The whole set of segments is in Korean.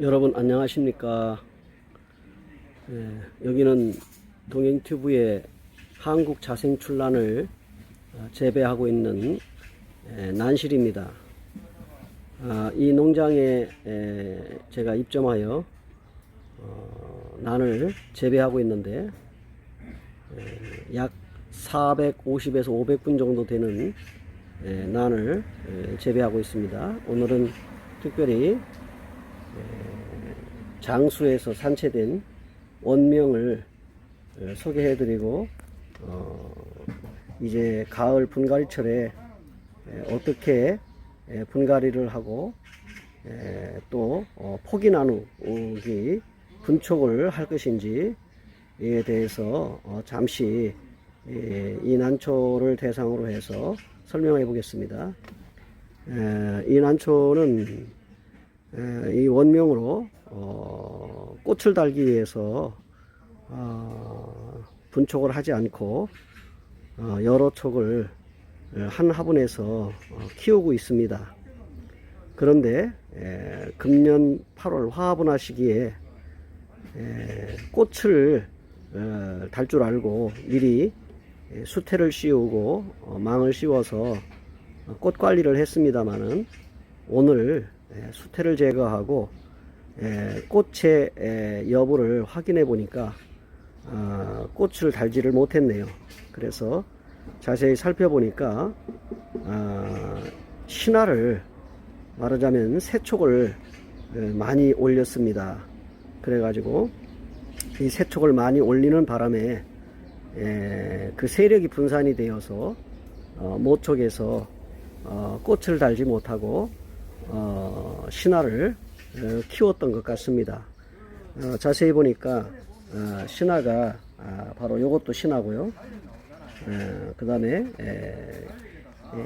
여러분 안녕하십니까? 예, 여기는 동행튜브의 한국 자생출란을 어, 재배하고 있는 예, 난실입니다. 아, 이 농장에 에, 제가 입점하여 어, 난을 재배하고 있는데 에, 약 450에서 500분 정도 되는 에, 난을 에, 재배하고 있습니다. 오늘은 특별히 장수에서 산채된 원명을 어, 소개해드리고 어, 이제 가을 분갈이철에 에, 어떻게 에, 분갈이를 하고 에, 또 어, 포기 나누기 분촉을 할 것인지에 대해서 어, 잠시 에, 이 난초를 대상으로 해서 설명해 보겠습니다. 에, 이 난초는 에, 이 원명으로 어, 꽃을 달기 위해서 어, 분촉을 하지 않고 어, 여러 촉을 에, 한 화분에서 어, 키우고 있습니다. 그런데 에, 금년 8월 화분화 시기에 에, 꽃을 어, 달줄 알고 미리 에, 수태를 씌우고 어, 망을 씌워서 어, 꽃 관리를 했습니다마는 오늘 에, 수태를 제거하고 에, 꽃의 에, 여부를 확인해 보니까 아, 꽃을 달지를 못했네요. 그래서 자세히 살펴보니까 아, 신화를 말하자면 세촉을 에, 많이 올렸습니다. 그래가지고 이 세촉을 많이 올리는 바람에 에, 그 세력이 분산이 되어서 어, 모촉에서 어, 꽃을 달지 못하고 어, 신화를 어, 키웠던 것 같습니다. 어, 자세히 보니까 어, 신화가 아, 바로 이것도 신화고요. 그 다음에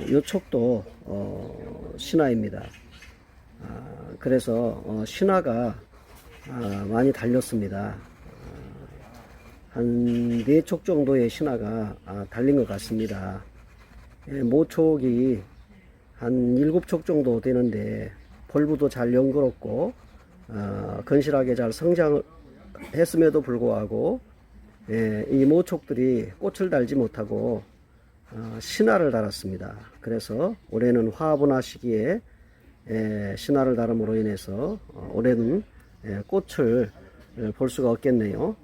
요촉도 어, 신화입니다. 아, 그래서 어, 신화가 아, 많이 달렸습니다. 한네 촉 정도의 신화가 아, 달린 것 같습니다. 예, 모촉이 한 일곱 촉 정도 되는데 벌부도 잘 연그럽고 어, 건실하게 잘 성장했음에도 불구하고 예, 이 모촉들이 꽃을 달지 못하고 어, 신화를 달았습니다. 그래서 올해는 화분화 시기에 예, 신화를 달음으로 인해서 어, 올해는 예, 꽃을 예, 볼 수가 없겠네요.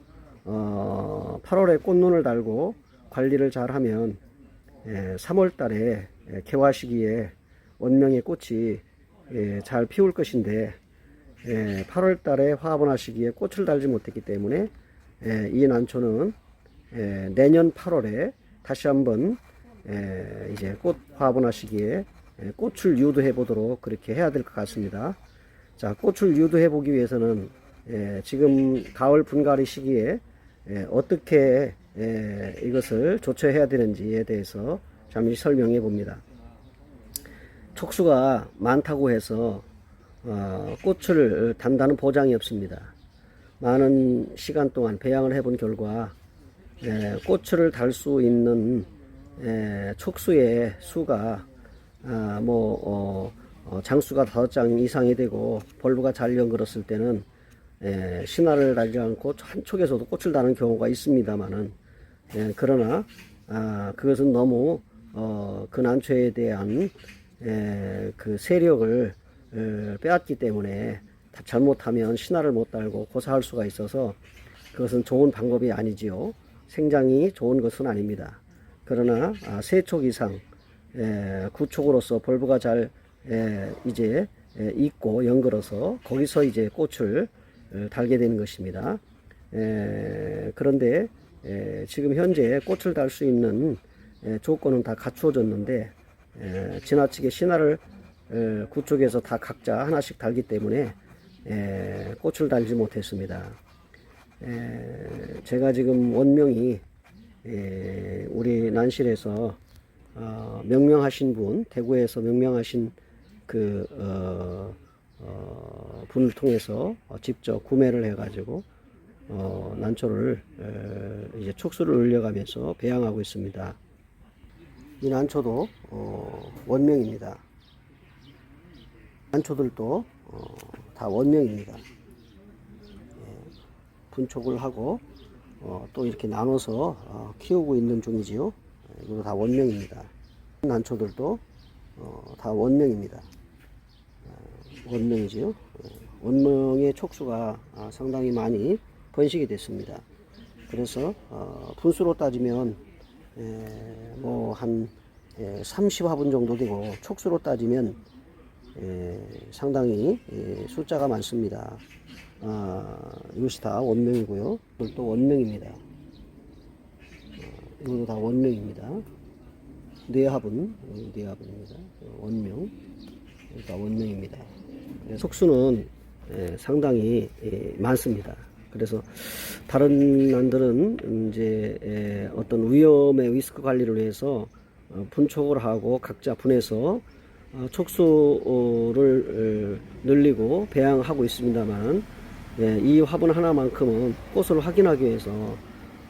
어, 8월에 꽃눈을 달고 관리를 잘하면 예, 3월 달에 예, 개화 시기에 원명의 꽃이 예, 잘 피울 것인데 예, 8월 달에 화분화 시기에 꽃을 달지 못했기 때문에 예, 이 난초는 예, 내년 8월에 다시 한번 예, 이제 꽃 화분화 시기에 예, 꽃을 유도해 보도록 그렇게 해야 될 것 같습니다. 자, 꽃을 유도해 보기 위해서는 예, 지금 가을 분갈이 시기에 예, 어떻게 예, 이것을 조처해야 되는지에 대해서 잠시 설명해 봅니다. 촉수가 많다고 해서 어, 꽃을 단다는 보장이 없습니다. 많은 시간 동안 배양을 해본 결과 예, 꽃을 달 수 있는 예, 촉수의 수가 아, 뭐 어, 어, 장수가 다섯 장 이상이 되고 벌브가 잘 연그렀을 때는 예, 신화를 달지 않고 한쪽에서도 꽃을 다는 경우가 있습니다만은 예, 그러나 아, 그것은 너무 어, 그 난초에 대한 에, 그 세력을 에, 빼앗기 때문에 다 잘못하면 신화를 못 달고 고사할 수가 있어서 그것은 좋은 방법이 아니지요. 생장이 좋은 것은 아닙니다. 그러나 아, 세촉 이상 에, 구촉으로서 벌브가 잘 에, 이제 에, 있고 연걸어서 거기서 이제 꽃을 에, 달게 되는 것입니다. 에, 그런데 에, 지금 현재 꽃을 달 수 있는 에, 조건은 다 갖추어졌는데 에, 지나치게 신화를 에, 구쪽에서 다 각자 하나씩 달기 때문에 에, 꽃을 달지 못했습니다. 에, 제가 지금 원명이 에, 우리 난실에서 어, 명명하신 분, 대구에서 명명하신 그 어, 어, 분을 통해서 어, 직접 구매를 해가지고 어, 난초를 에, 이제 촉수를 올려가면서 배양하고 있습니다. 이 난초도 어, 원명입니다. 난초들도 어, 다 원명입니다. 분촉을 하고 어, 또 이렇게 나눠서 어, 키우고 있는 중이지요. 예, 이거 다 원명입니다. 난초들도 어, 다 원명입니다. 어, 원명이지요. 어, 원명의 촉수가 아, 상당히 많이 번식이 됐습니다. 그래서 어, 분수로 따지면 뭐한 30화분 정도 되고 촉수로 따지면 에, 상당히 에, 숫자가 많습니다. 아, 이것이 다 원명이고요. 이것도 원명입니다. 어, 이것도 다 원명입니다. 뇌합은 어, 뇌합입니다. 어, 원명, 이것도 다 원명입니다. 속수는 에, 상당히 에, 많습니다. 그래서 다른 난들은 이제 에, 어떤 위험의 리스크 관리를 위해서 어, 분촉을 하고 각자 분해서 어, 촉수를 어, 늘리고 배양하고 있습니다만 예, 이 화분 하나만큼은 꽃을 확인하기 위해서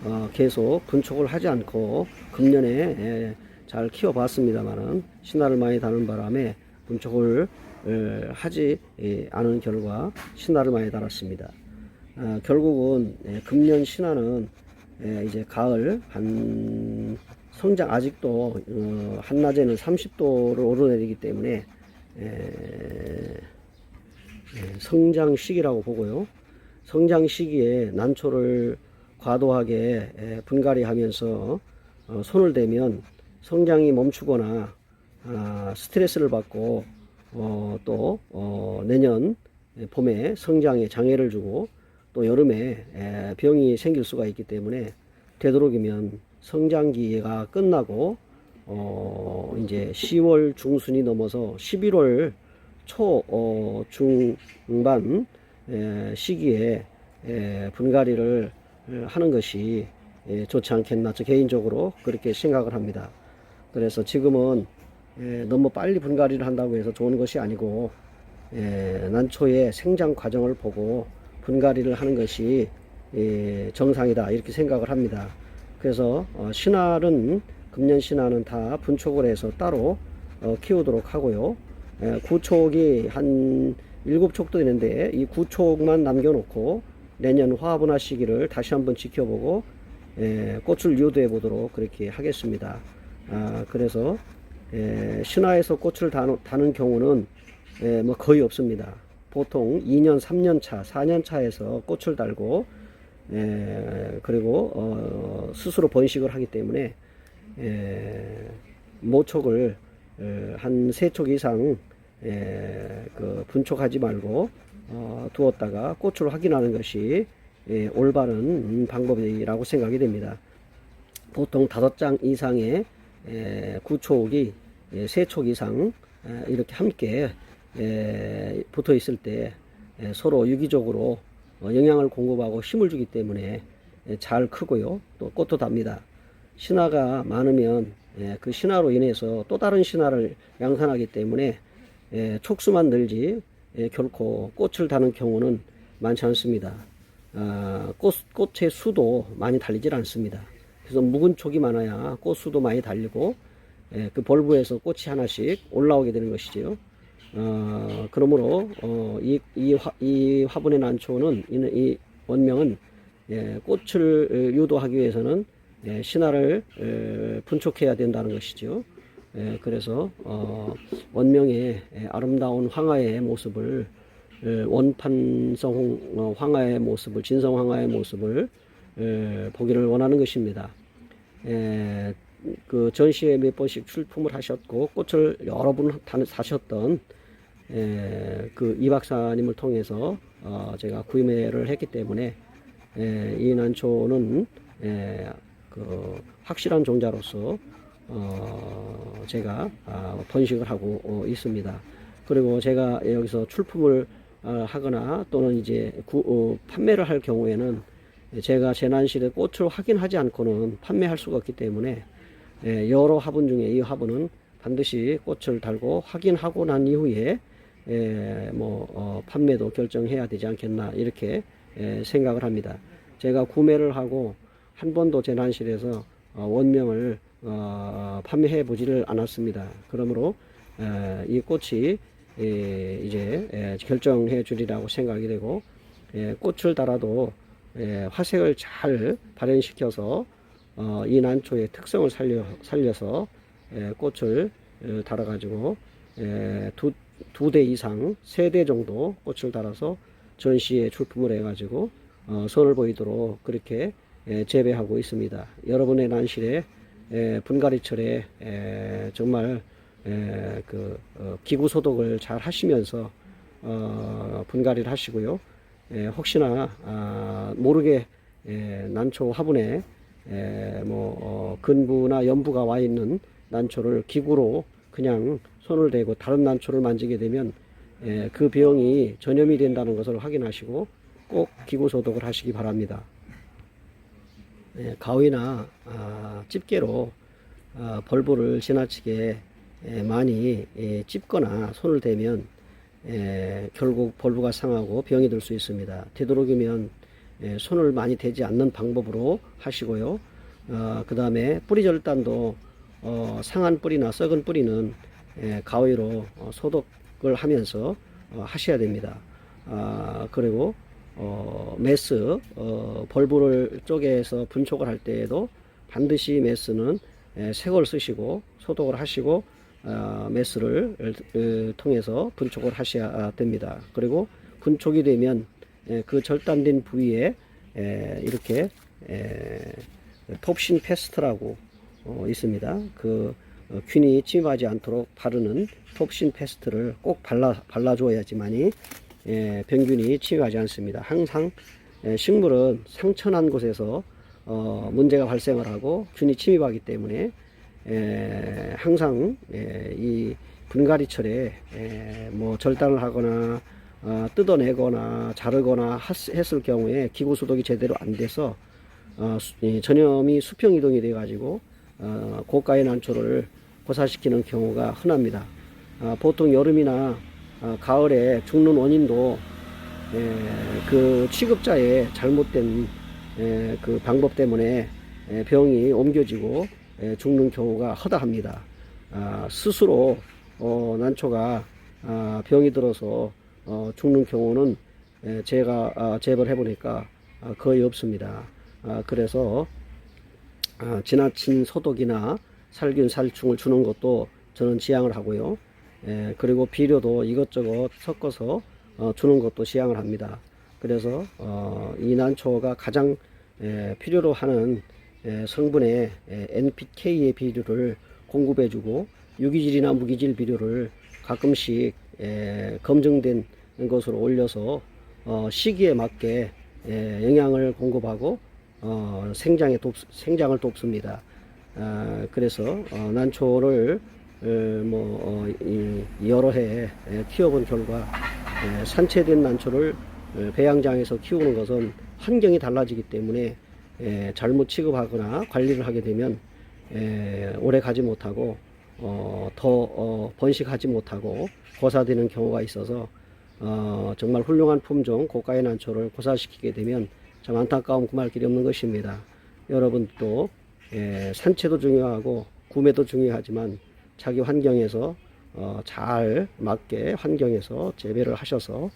어, 계속 분촉을 하지 않고 금년에 예, 잘 키워봤습니다만은 신화를 많이 다는 바람에 분촉을 에, 하지 예, 않은 결과 신화를 많이 달았습니다. 아, 결국은 예, 금년 신화는 예, 이제 가을 한 성장 아직도 어, 한낮에는 30도를 오르내리기 때문에 에, 예, 성장 시기라고 보고요. 성장 시기에 난초를 과도하게 에, 분갈이 하면서 어, 손을 대면 성장이 멈추거나 아, 스트레스를 받고 어, 또 어, 내년 봄에 성장에 장애를 주고 또 여름에 에, 병이 생길 수가 있기 때문에 되도록이면 성장기가 끝나고 어 이제 10월 중순이 넘어서 11월 초 어, 중반 에, 시기에 에, 분갈이를 하는 것이 에, 좋지 않겠나 저 개인적으로 그렇게 생각을 합니다. 그래서 지금은 에, 너무 빨리 분갈이를 한다고 해서 좋은 것이 아니고 에, 난초의 생장 과정을 보고 분갈이를 하는 것이 에, 정상이다 이렇게 생각을 합니다. 그래서 어, 신알은 금년 신알은 다 분촉을 해서 따로 어, 키우도록 하고요. 에, 구촉이 한 일곱 촉도 되는데 이 구촉만 남겨놓고 내년 화분화 시기를 다시 한번 지켜보고 에, 꽃을 유도해 보도록 그렇게 하겠습니다. 아, 그래서 에, 신화에서 꽃을 다는, 다는 경우는 에, 뭐 거의 없습니다. 보통 2년, 3년 차, 4년 차에서 꽃을 달고 에, 그리고 어, 스스로 번식을 하기 때문에 에, 모촉을 한 세 촉 이상 에, 그 분촉하지 말고 어, 두었다가 꽃을 확인하는 것이 에, 올바른 방법이라고 생각이 됩니다. 보통 다섯 장 이상의 에, 구촉이 에, 세촉 이상 에, 이렇게 함께 에, 붙어 있을 때 에, 서로 유기적으로 어, 영양을 공급하고 힘을 주기 때문에 예, 잘 크고요. 또 꽃도 답니다. 신화가 많으면 예, 그 신화로 인해서 또 다른 신화를 양산하기 때문에 예, 촉수만 늘지 결코 꽃을 다는 경우는 많지 않습니다. 아, 꽃, 꽃의 수도 많이 달리질 않습니다. 그래서 묵은 촉이 많아야 꽃 수도 많이 달리고 그 볼부에서 꽃이 하나씩 올라오게 되는 것이지요. 어, 그러므로 어, 이, 이, 화, 이 화분의 난초는 이, 이 원명은 예, 꽃을 유도하기 위해서는 예, 신화를 에, 분촉해야 된다는 것이죠. 예, 그래서 어, 원명의 예, 아름다운 황화의 모습을 에, 원판성 어, 황화의 모습을 진성 황화의 모습을 에, 보기를 원하는 것입니다. 에, 그 전시회 몇 번씩 출품을 하셨고 꽃을 여러 분 사셨던 에, 그 이 박사님을 통해서 어, 제가 구매를 했기 때문에 에, 이 난초는 에, 그 확실한 종자로서 어, 제가 아, 번식을 하고 어, 있습니다. 그리고 제가 여기서 출품을 어, 하거나 또는 이제 구, 어, 판매를 할 경우에는 제가 재난실에 꽃을 확인하지 않고는 판매할 수가 없기 때문에 에, 여러 화분 중에 이 화분은 반드시 꽃을 달고 확인하고 난 이후에 에, 뭐 어, 판매도 결정해야 되지 않겠나 이렇게 에, 생각을 합니다. 제가 구매를 하고 한 번도 재난실에서 어, 원명을 어, 판매해 보지를 않았습니다. 그러므로 에, 이 꽃이 에, 이제 에, 결정해 주리라고 생각이 되고 에, 꽃을 달아도 예, 화색을 잘 발현시켜서 어, 이 난초의 특성을 살려, 살려서 예, 꽃을 어, 달아가지고 예, 두, 두 대 이상, 세 대 정도 꽃을 달아서 전시에 출품을 해가지고 어, 선을 보이도록 그렇게 예, 재배하고 있습니다. 여러분의 난실에 예, 분갈이철에 예, 정말 예, 그 어, 기구 소독을 잘 하시면서 어, 분갈이를 하시고요. 예, 혹시나 아, 모르게 예, 난초 화분에 예, 뭐 어, 근부나 연부가 와 있는 난초를 기구로 그냥 손을 대고 다른 난초를 만지게 되면 예, 그 병이 전염이 된다는 것을 확인하시고 꼭 기구 소독을 하시기 바랍니다. 예, 가위나 아, 집게로 아, 벌브를 지나치게 예, 많이 예, 찝거나 손을 대면 예, 결국 벌브가 상하고 병이 들 수 있습니다. 되도록이면 예, 손을 많이 대지 않는 방법으로 하시고요. 어, 그 다음에 뿌리 절단도 어, 상한 뿌리나 썩은 뿌리는 예, 가위로 어, 소독을 하면서 어, 하셔야 됩니다. 아, 그리고 어, 메스 어, 벌브를 쪼개서 분촉을 할 때에도 반드시 메스는 예, 새걸 쓰시고 소독을 하시고 어, 메스를 어, 통해서 분촉을 하셔야 됩니다. 그리고 분촉이 되면 예, 그 절단된 부위에 예, 이렇게 예, 톱신 페스트라고 어, 있습니다. 그 어, 균이 침입하지 않도록 바르는 톱신 페스트를 꼭 발라 발라줘야지만이 예, 병균이 침입하지 않습니다. 항상 예, 식물은 상처난 곳에서 어, 문제가 발생을 하고 균이 침입하기 때문에 에, 항상 에, 이 분갈이철에 에, 뭐 절단을 하거나 어, 뜯어내거나 자르거나 했- 했을 경우에 기구 소독이 제대로 안 돼서 어, 전염이 수평 이동이 돼 가지고 어, 고가의 난초를 고사시키는 경우가 흔합니다. 아, 보통 여름이나 아, 가을에 죽는 원인도 에, 그 취급자의 잘못된 에, 그 방법 때문에 에, 병이 옮겨지고 에, 죽는 경우가 허다합니다. 아, 스스로 어, 난초가 아, 병이 들어서 어, 죽는 경우는 에, 제가 아, 재벌 해보니까 아, 거의 없습니다. 아, 그래서 아, 지나친 소독이나 살균 살충을 주는 것도 저는 지양을 하고요. 에, 그리고 비료도 이것저것 섞어서 어, 주는 것도 지양을 합니다. 그래서 어, 이 난초가 가장 에, 필요로 하는 에, 성분의 에, NPK의 비료를 공급해주고 유기질이나 무기질 비료를 가끔씩 에, 검증된 것으로 올려서 어, 시기에 맞게 에, 영양을 공급하고 어, 생장에 돕, 생장을 돕습니다. 아, 그래서 어, 난초를 어, 뭐 어, 이, 여러 해 에, 키워본 결과 에, 산채된 난초를 에, 배양장에서 키우는 것은 환경이 달라지기 때문에 에, 잘못 취급하거나 관리를 하게 되면 에, 오래 가지 못하고 어, 더 어, 번식하지 못하고 고사되는 경우가 있어서 어, 정말 훌륭한 품종 고가의 난초를 고사시키게 되면 참 안타까움 구할 길이 없는 것입니다. 여러분도 예, 산채도 중요하고 구매도 중요하지만 자기 환경에서 어, 잘 맞게 환경에서 재배를 하셔서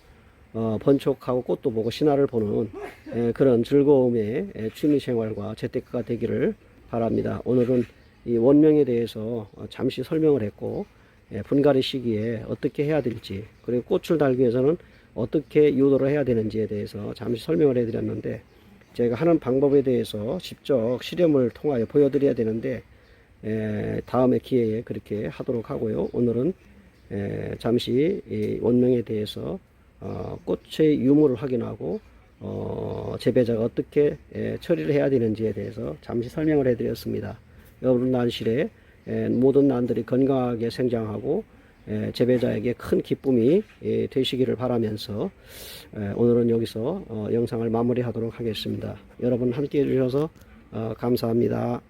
어, 번촉하고 꽃도 보고 신화를 보는 예, 그런 즐거움의 예, 취미 생활과 재테크가 되기를 바랍니다. 오늘은 이 원명에 대해서 어, 잠시 설명을 했고 예, 분갈이 시기에 어떻게 해야 될지 그리고 꽃을 달기 위해서는 어떻게 유도를 해야 되는지에 대해서 잠시 설명을 해드렸는데 제가 하는 방법에 대해서 직접 실험을 통하여 보여드려야 되는데 에, 다음에 기회에 그렇게 하도록 하고요. 오늘은 에, 잠시 이 원명에 대해서 어, 꽃의 유무를 확인하고 어, 재배자가 어떻게 에, 처리를 해야 되는지에 대해서 잠시 설명을 해드렸습니다. 여러분 난실에 에, 모든 난들이 건강하게 생장하고 에, 재배자에게 큰 기쁨이 예, 되시기를 바라면서 에, 오늘은 여기서 어, 영상을 마무리하도록 하겠습니다. 여러분 함께 해주셔서 어, 감사합니다.